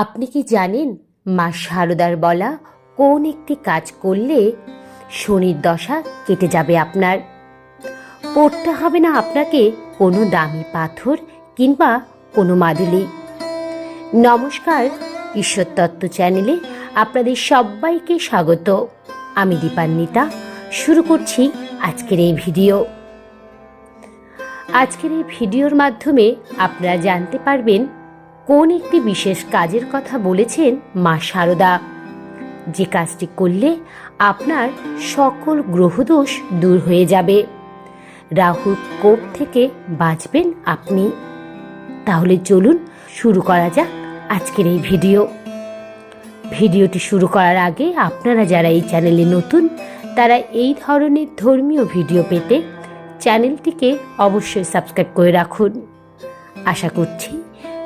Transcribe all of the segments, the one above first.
আপনি কি জানেন মা শারদার বলা কোন একটি কাজ করলে শনির দশা কেটে যাবে আপনার? পড়তে হবে না আপনাকে কোনো দামি পাথর কিংবা কোনো মাদুলি। নমস্কার, ঈশ্বর তত্ত্ব চ্যানেলে আপনাদের সবাইকে স্বাগত। আমি দীপান্বিতা, শুরু করছি আজকের এই ভিডিও। আজকের এই ভিডিওর মাধ্যমে আপনারা জানতে পারবেন কোন একটি বিশেষ কাজের কথা বলেছেন মা শারদা যে কাজটি করলে আপনার সকল গ্রহদোষ দূর হয়ে যাবে। রাহুর কোপ থেকে বাঁচবেন আপনি। তাহলে চলুন শুরু করা যাক আজকের এই ভিডিও। ভিডিওটি শুরু করার আগে আপনারা যারা এই চ্যানেলে নতুন, তারা এই ধরনের ধর্মীয় ভিডিও পেতে চ্যানেলটিকে অবশ্যই সাবস্ক্রাইব করে রাখুন। আশা করছি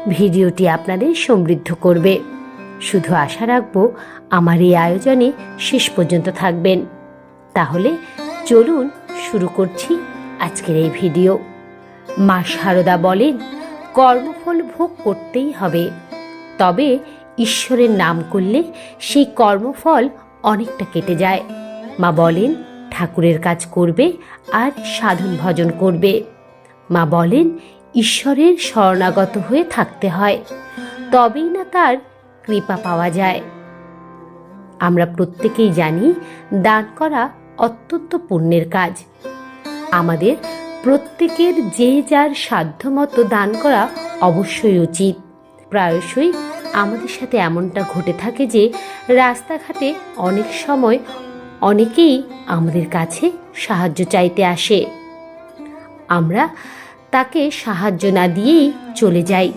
ভিডিওটি আপনাদের সমৃদ্ধ করবে। শুধু আশা রাখব, আমার এই আয়োজনে শেষ পর্যন্ত থাকবেন। তাহলে চলুন শুরু করছি আজকের এই ভিডিও। মা শারদা বলেন, কর্মফল ভোগ করতেই হবে। তবে ঈশ্বরের নাম করলে সেই কর্মফল অনেকটা কেটে যায়। মা বলেন, ঠাকুরের কাজ করবে আর সাধন ভজন করবে। মা বলেন ঈশ্বরের শরণাগত হয়ে থাকতে হয়। তবেই না তার কৃপা পাওয়া যায়। আমরা প্রত্যেকেই জানি, দান করা অত্যন্ত পুণ্যের কাজ। আমাদের প্রত্যেকের যে যার সাধ্যমতো দান করা অবশ্যই উচিত। প্রায়শই আমাদের সাথে এমনটা ঘটে থাকে যে, রাস্তাঘাটে অনেক সময় অনেকেই আমাদের কাছে সাহায্য চাইতে আসে। আমরা তাকে সাহায্য না দিয়েই চলে যাই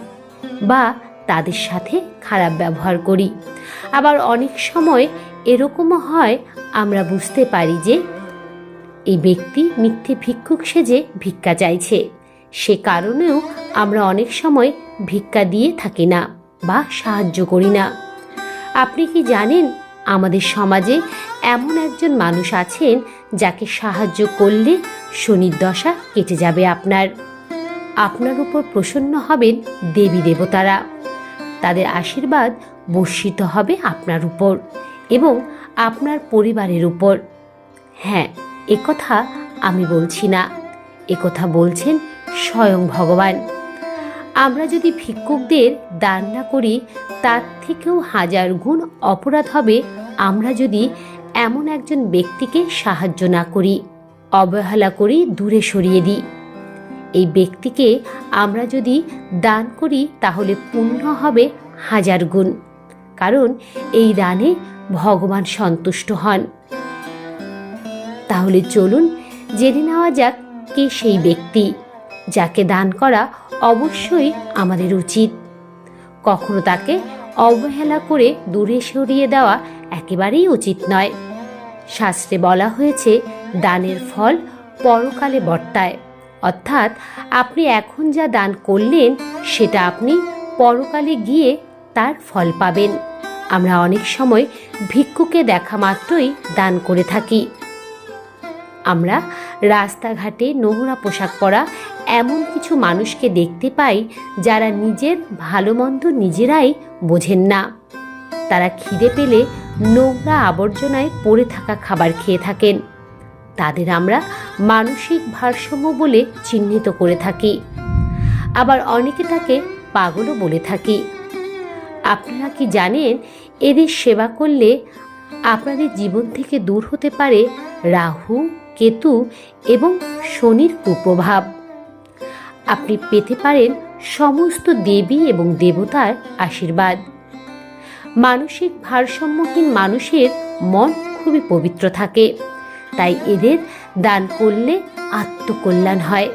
বা তাদের সাথে খারাপ ব্যবহার করি। আবার অনেক সময় এরকমও হয়, আমরা বুঝতে পারি যে এই ব্যক্তি মিথ্যে ভিক্ষুক সেজে ভিক্ষা চাইছে। সে কারণেও আমরা অনেক সময় ভিক্ষা দিয়ে থাকি না বা সাহায্য করি না। আপনি কি জানেন, আমাদের সমাজে এমন একজন মানুষ আছেন যাকে সাহায্য করলে শনির দশা কেটে যাবে আপনার। আপনার উপর প্রসন্ন হবেন দেবী দেবতারা। তাদের আশীর্বাদ বর্ষিত হবে আপনার উপর এবং আপনার পরিবারের উপর। হ্যাঁ একথা আমি বলছি না। একথা বলছেন স্বয়ং ভগবান। আমরা যদি ভিক্ষুকদের দান না করি, তার থেকেও হাজার গুণ অপরাধ হবে। আমরা যদি এমন একজন ব্যক্তিকে সাহায্য না করি, অবহেলা করি, দূরে সরিয়ে দিই। এই ব্যক্তিকে আমরা যদি দান করি, তাহলে পুণ্য হবে হাজার গুণ। কারণ এই দানে ভগবান সন্তুষ্ট হন। তাহলে চলুন জেনে নেওয়া যাক কে সেই ব্যক্তি, যাকে দান করা অবশ্যই আমাদের উচিত। কখনো তাকে অবহেলা করে দূরে সরিয়ে দেওয়া একেবারেই উচিত নয়। শাস্ত্রে বলা হয়েছে, দানের ফল পরকালে বর্তায়। অর্থাৎ আপনি এখন যা দান করলেন, সেটা আপনি পরকালে গিয়ে তার ফল পাবেন। আমরা অনেক সময় ভিক্ষুকে দেখা মাত্রই দান করে থাকি। আমরা রাস্তাঘাটে নোংরা পোশাক পরা এমন কিছু মানুষকে দেখতে পাই, যারা নিজের ভালো মন্দ নিজেরাই বোঝেন না। তারা খিদে পেলে নোংরা আবর্জনায় পড়ে থাকা খাবার খেয়ে থাকেন। তাদের আমরা মানসিক ভারসাম্য বলে চিহ্নিত করে থাকি। আবার অনেকে তাকে পাগলও বলে থাকি। আপনারা কি জানেন, এদের সেবা করলে আপনাদের জীবন থেকে দূর হতে পারে রাহু, কেতু এবং শনির কুপ্রভাব। আপনি পেতে পারেন সমস্ত দেবী এবং দেবতার আশীর্বাদ। মানসিক ভারসাম্যহীন মানুষের মন খুবই পবিত্র থাকে। তাই এদের দান করলে আত্মকল্যাণ হয়।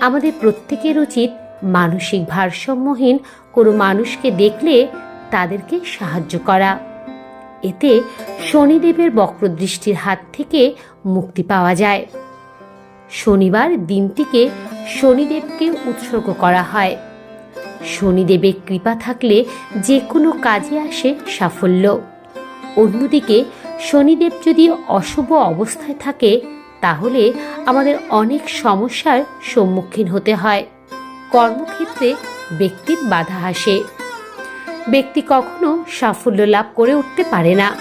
আমাদের প্রত্যেকের উচিত মানসিক ভারসাম্যহীন কোনো মানুষকে দেখলে তাদেরকে সাহায্য করা। এতে শনিদেবের বক্রদৃষ্টির হাত থেকে মুক্তি পাওয়া যায়। শনিবার দিনটিকে শনিদেবকে উৎসর্গ করা হয়। শনিদেবের কৃপা থাকলে যে কোনো কাজে আসে সাফল্য। অন্যদিকে শনিদেব যদি অশুভ অবস্থায় থাকে, তাহলে আমাদের অনেক সমস্যার সম্মুখীন হতে হয়। কর্মক্ষেত্রে ব্যক্তির বাধা আসে। ব্যক্তি কখনো সাফল্য লাভ করে উঠতে পারে না।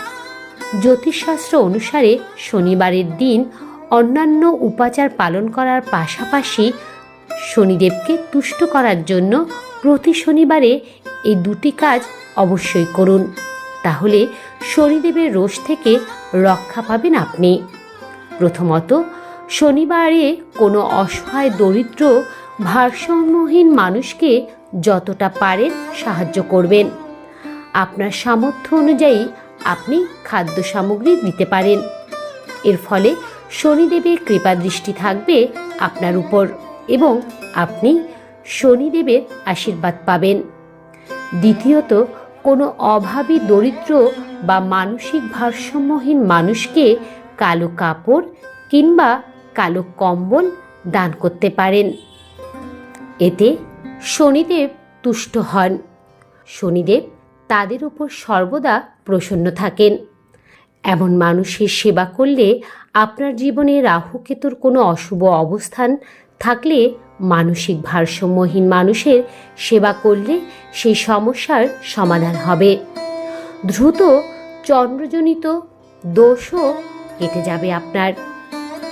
জ্যোতিষশাস্ত্র অনুসারে শনিবারের দিন অন্যান্য উপাচার পালন করার পাশাপাশি শনিদেবকে তুষ্ট করার জন্য প্রতি শনিবারে এই দুটি কাজ অবশ্যই করুন। তাহলে শনিদেবের রোষ থেকে রক্ষা পাবেন আপনি। প্রথমত, শনিবারে কোনো অসহায় দরিদ্র, ভারসাম্যহীন মানুষকে যতটা পারেন সাহায্য করবেন। আপনার সামর্থ্য অনুযায়ী আপনি খাদ্য সামগ্রী দিতে পারেন। এর ফলে শনিদেবের কৃপা দৃষ্টি থাকবে আপনার উপর এবং আপনি শনিদেবের আশীর্বাদ পাবেন। দ্বিতীয়ত, কোনো অভাবী দরিদ্র বা মানসিক ভারসাম্যহীন মানুষকে কালো কাপড় কিংবা কালো কম্বল দান করতে পারেন। এতে শনিদেব তুষ্ট হন। শনিদেব তাদের উপর সর্বদা প্রসন্ন থাকেন। এমন মানুষের সেবা করলে আপনার জীবনে রাহুকেতুর কোনো অশুভ অবস্থান থাকলে মানসিক ভারসাম্যহীন মানুষের সেবা করলে সেই সমস্যার সমাধান হবে। দ্রুত চন্দ্রজনিত দোষও কেটে যাবে আপনার।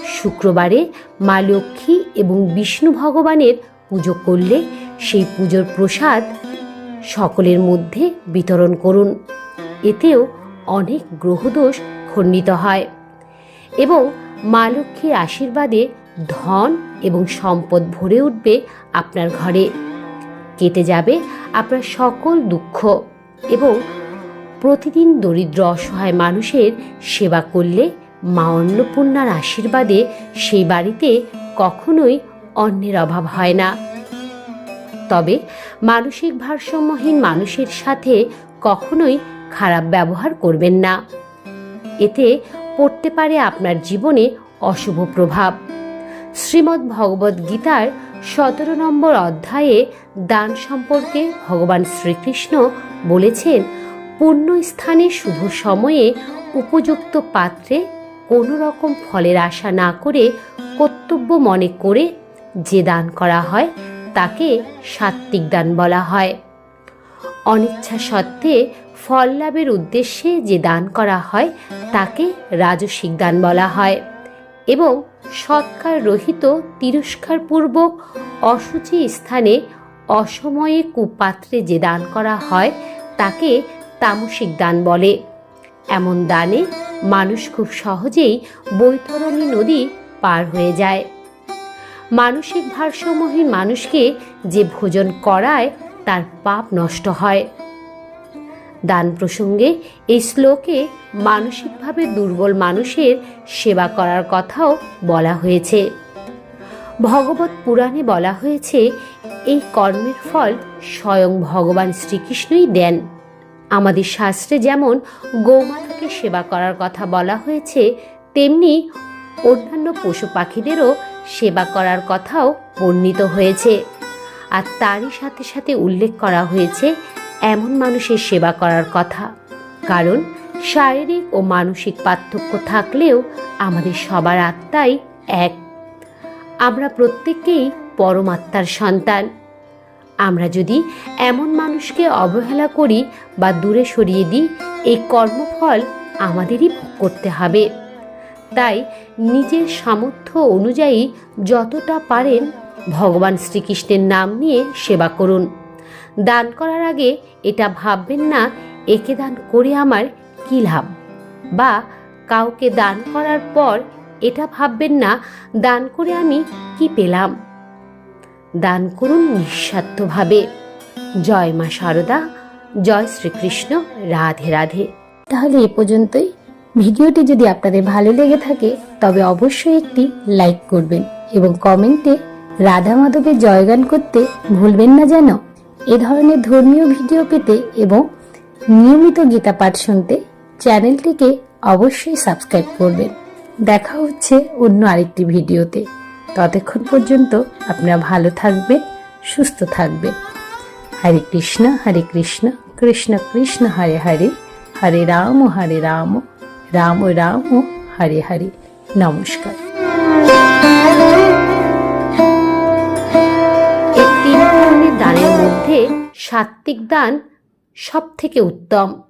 শুক্রবারে মা লক্ষ্মী এবং বিষ্ণু ভগবানের পুজো করলে সেই পুজোর প্রসাদ সকলের মধ্যে বিতরণ করুন। এতেও অনেক গ্রহদোষ খণ্ডিত হয় এবং মা লক্ষ্মীর আশীর্বাদে ধন এবং সম্পদ ভরে উঠবে আপনার ঘরে। কেটে যাবে আপনার সকল দুঃখ এবং প্রতিদিন দরিদ্র অসহায় মানুষের সেবা করলে মা অন্নপূর্ণার আশীর্বাদে সেই বাড়িতে কখনোই অন্যের অভাব হয় না। তবে মানসিক ভারসাম্যহীন মানুষের সাথে কখনোই খারাপ ব্যবহার করবেন না। এতে পড়তে পারে আপনার জীবনে অশুভ প্রভাব। শ্রীমদ্ ভগবদ গীতার সতেরো নম্বর অধ্যায়ে দান সম্পর্কে ভগবান শ্রীকৃষ্ণ বলেছেন পূর্ণ স্থানে শুভ সময়ে উপযুক্ত পাত্রে কোনো রকম ফলের আশা না করে কর্তব্য মনে করে যে দান করা হয়, তাকে সাত্বিক দান বলা হয়। অনিচ্ছা সত্ত্বে ফল লাভের উদ্দেশ্যে যে দান করা হয়, তাকে রাজসিক দান বলা হয় এবং সৎকার রহিত তিরস্কারপূর্বক অসুচি স্থানে অসময়ে কুপাত্রে যে দান করা হয়, তাকে তামসিক দান বলে। এমন দানে মানুষ খুব সহজেই বৈতরণী নদী পার হয়ে যায়। মানসিক ভারসাম্যহীন মানুষকে যে ভোজন করায় তার পাপ নষ্ট হয়। দান প্রসঙ্গে এই শ্লোকে মানসিকভাবে দুর্বল মানুষের সেবা করার কথাও বলা হয়েছে। ভগবত পুরাণে বলা হয়েছে, এই কর্মের ফল স্বয়ং ভগবান শ্রীকৃষ্ণই দেন। আমাদের শাস্ত্রে যেমন গৌমাতাকে সেবা করার কথা বলা হয়েছে, তেমনি অন্যান্য পশু পাখিদেরও সেবা করার কথাও বর্ণিত হয়েছে। আর তারই সাথে সাথে উল্লেখ করা হয়েছে এমন মানুষের সেবা করার কথা। কারণ শারীরিক ও মানসিক পার্থক্য থাকলেও আমাদের সবার আত্মাই এক। আমরা প্রত্যেকেই পরমাত্মার সন্তান। আমরা যদি এমন মানুষকে অবহেলা করি বা দূরে সরিয়ে দিই, এই কর্মফল আমাদেরই ভোগ করতে হবে। তাই নিজের সামর্থ্য অনুযায়ী যতটা পারেন ভগবান শ্রীকৃষ্ণের নাম নিয়ে সেবা করুন। দান করার আগে এটা ভাববেন না, একে দান করে আমার কী লাভ? বা কাউকে দান করার পর এটা ভাববেন না, দান করে আমি কি পেলাম? দান করুন নিঃস্বার্থভাবে। জয় মা শারদা জয় শ্রীকৃষ্ণ, রাধে রাধে। তাহলে এ পর্যন্তই। ভিডিওটি যদি আপনাদের ভালো লেগে থাকে, তবে অবশ্যই একটি লাইক করবেন এবং কমেন্টে রাধা মাধবের জয়গান করতে ভুলবেন না যেন। এ ধরনের ধর্মীয় ভিডিও পেতে এবং নিয়মিত গীতা পাঠ শুনতে চ্যানেলটিকে অবশ্যই সাবস্ক্রাইব করবেন। দেখা হচ্ছে অন্য আরেকটি ভিডিওতে। ততক্ষণ পর্যন্ত আপনারা ভালো থাকবেন সুস্থ থাকবেন হরে কৃষ্ণ হরে কৃষ্ণ কৃষ্ণ কৃষ্ণ, হরে হরে হরে রাম হরে রাম রাম রাম, হরে হরে। নমস্কার। ধরনের দানের মধ্যে সাত্বিক দান সব থেকে উত্তম।